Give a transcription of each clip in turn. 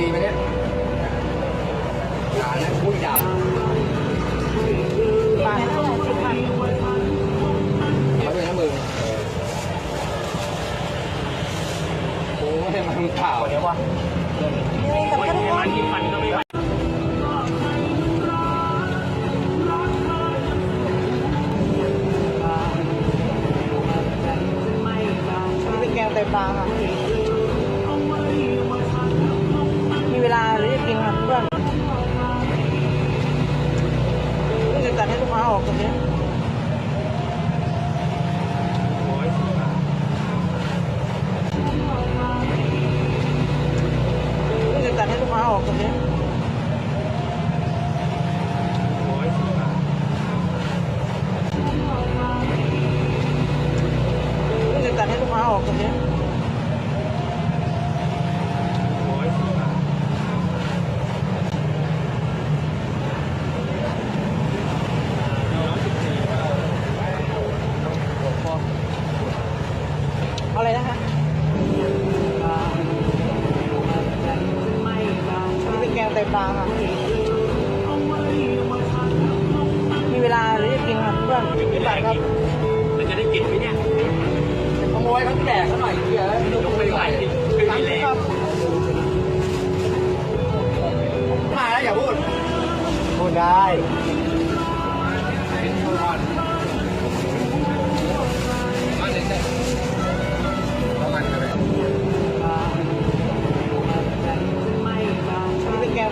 ดีไหมเนี่ยหานะพูดหยาบปมาด้วยนะมึงโอ้ยมันข่าวเนี่ยวะนกินมันก็ไม่แกงไตปลาค่ะาหรื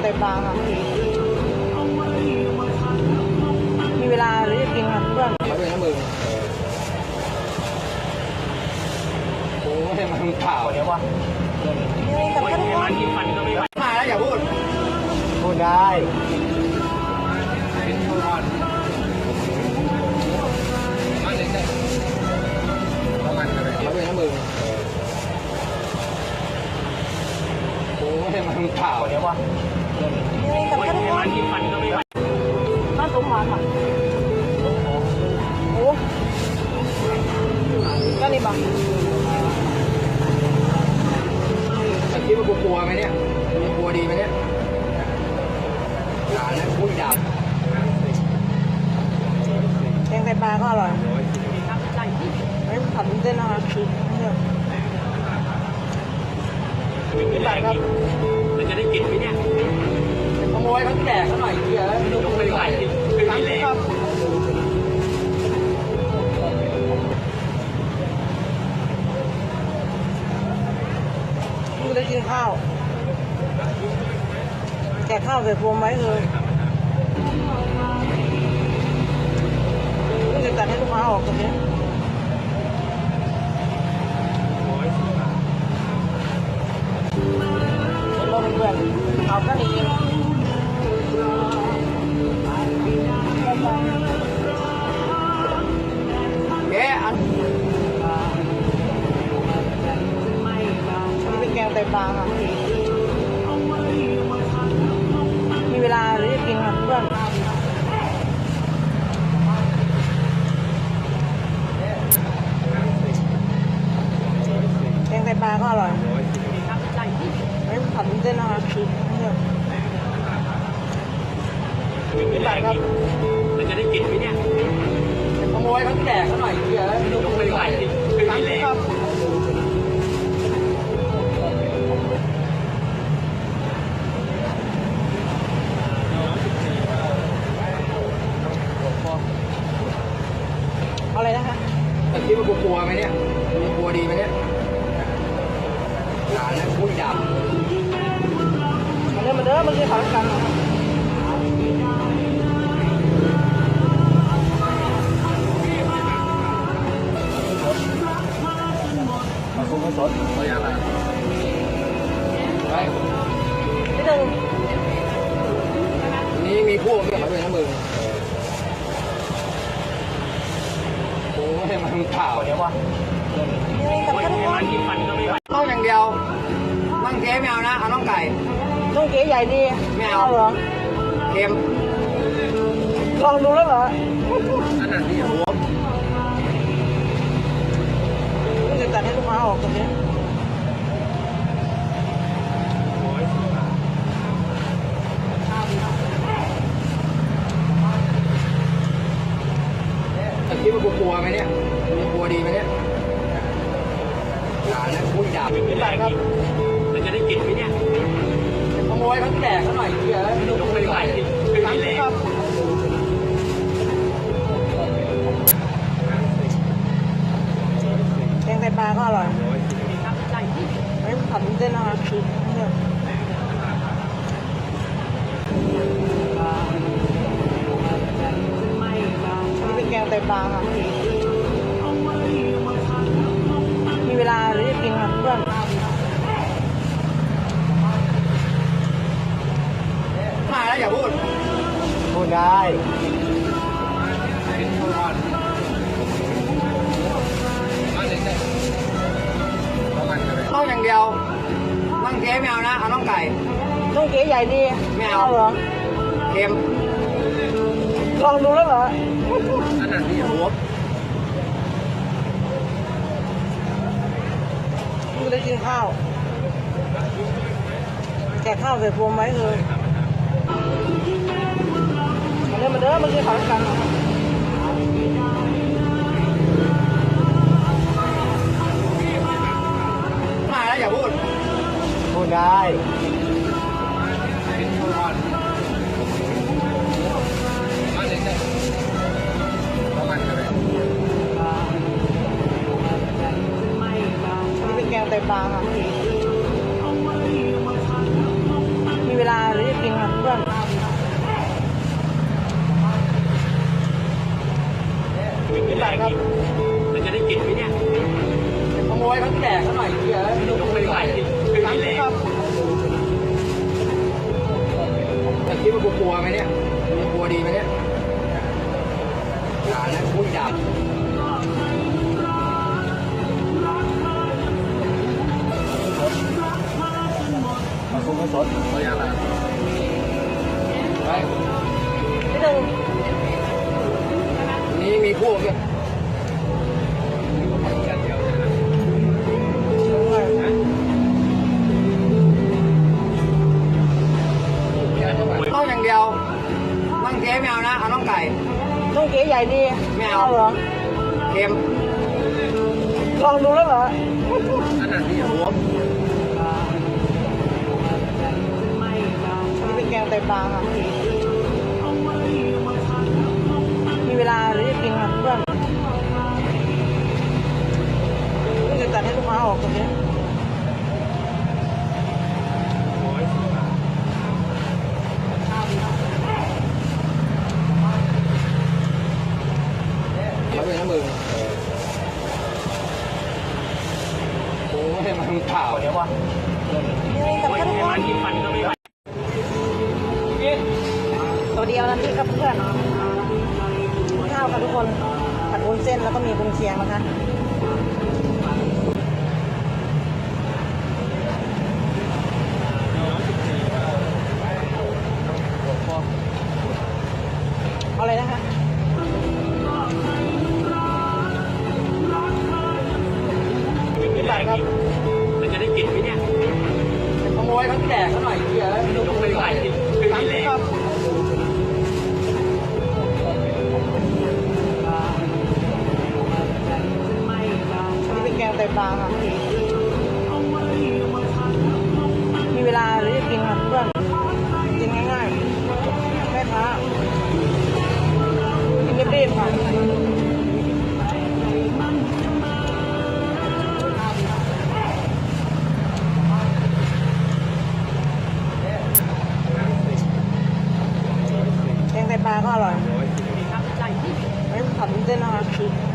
เป็นแกงไตปลาค่ะ มีเวลาหรือจะกินค่ะเพื่อนมาด้วยนะมึงโอ้ยมันเปล่าเดี๋ยววะนี่กับกระดูกมันกินฟันก็ไม่ไหวมาแล้วอย่าพูด พูดได้มาเลยจ้ะมาด้วยนะมึงโอ้ยมันเปล่าเดี๋ยววะ นี่บังแต่คิดว่ากูกลัวไหมเนี่ยกูกลัวดีไหมเนี่ยอย่านะพูดหยาบแกงไตปลาก็อร่อยไม่ผัดวุ้นเส้นนะคะเนี่ยพี่บัตรครับมันจะได้กินไหมเนี่ยขโมยเขาแตกเขาหน่อยเดี๋ยวต้องไปไหวกินคือไม่เล กินข้าวแกะข้าวใส่พวงไว้เลยนี่จะตัดให้ลูกค้าออกตรงนี้เราเพื่อนเอาก็ดี ป็นแกงไตปลาค่ะ มีเวลาหรือจะกินค่ะเพื่อนแกงไตปลาก็อร่อยไม่ผัดเส้นนะคะเนี่ยพี่บัตรครับมันจะได้กินไหมเนี่ยขโมยเขาแตกเขาหน่อยเดี๋ยวต้องไปไหวกินคือไม่เละครับ มันข่าวเดี๋ยววะนี่กับกระดูกมันก็ไม่ไหวต้องอย่างเดียวน้องเจ๊ไม่เอานะ เอาน้องไก่ต้องเก๋ใหญ่ดีไม่เอาเหรอเค็มลองดูแล้วเหรออันนั้นที่หัว ขโมยเขาแจกเขาหน่อยเดี๋ยวลงไปไหวคือมีแรงแกงไตปลาก็อร่อยไม่ผัดวุ้นเส้นนะคะเนี่ยนี่เป็นแกงไตปลาค่ะ ดียวต้องเจ๊ไม่เอานะ เอาน้องไก่ ต้องเก๋ใหญ่ดีไม่เอา เหรอ เค็มลองดูแล้วเหรอ อันนั้นนี่หัวกูได้กินข้าวแกะข้าวใส่พวงไว้เลยมาเด้อมาเด้อมากินข้าวด้วยกัน ได้เป็นก่อนมาเลยได้ประมาณกันเลยนี่เป็นแกงไตปลาค่ะ มีเวลาหรือจะกินค่ะเพื่อนมีแรงกินมันจะได้กินไหมเนี่ยขโมยเขาแจกเขาหน่อยเดี๋ยว ลัวไหมเนี่ยกูกลัวดีไหมเนี่ยอย่านะพูดหยาบมาคุ้มสดเขาอย่างไรไปนิดนึงนี่มีพวกด้วย เก๋ใหญ่ดีไม่เอา เหรอเค็มลองดูแล้วเหรออันนั้นนี่หัวนี่เป็นแกงไตปลาค่ะ มีเวลาหรือจะกินค่ะเพื่อนนี่จะจัดให้ลูกค้าออกตรงนี้ แล้วเป็นน้ำมือโอ้ยมันเปล่าเดี๋ยววะนี่กับทุกคนกินฟันก็ไม่ไหวตัวเดียวนะพี่กับเพื่อนข้าวค่ะทุกคนผัดวุ้นเส้นแล้วก็มีกุนเชียงนะคะ ขโมยเขาแกเขาหน่อยเดี๋ยวลงไปไหนี่เป็นแกงไตปลาค่ะมีเวลาหรือจะกินค่ะเพื่อน เส้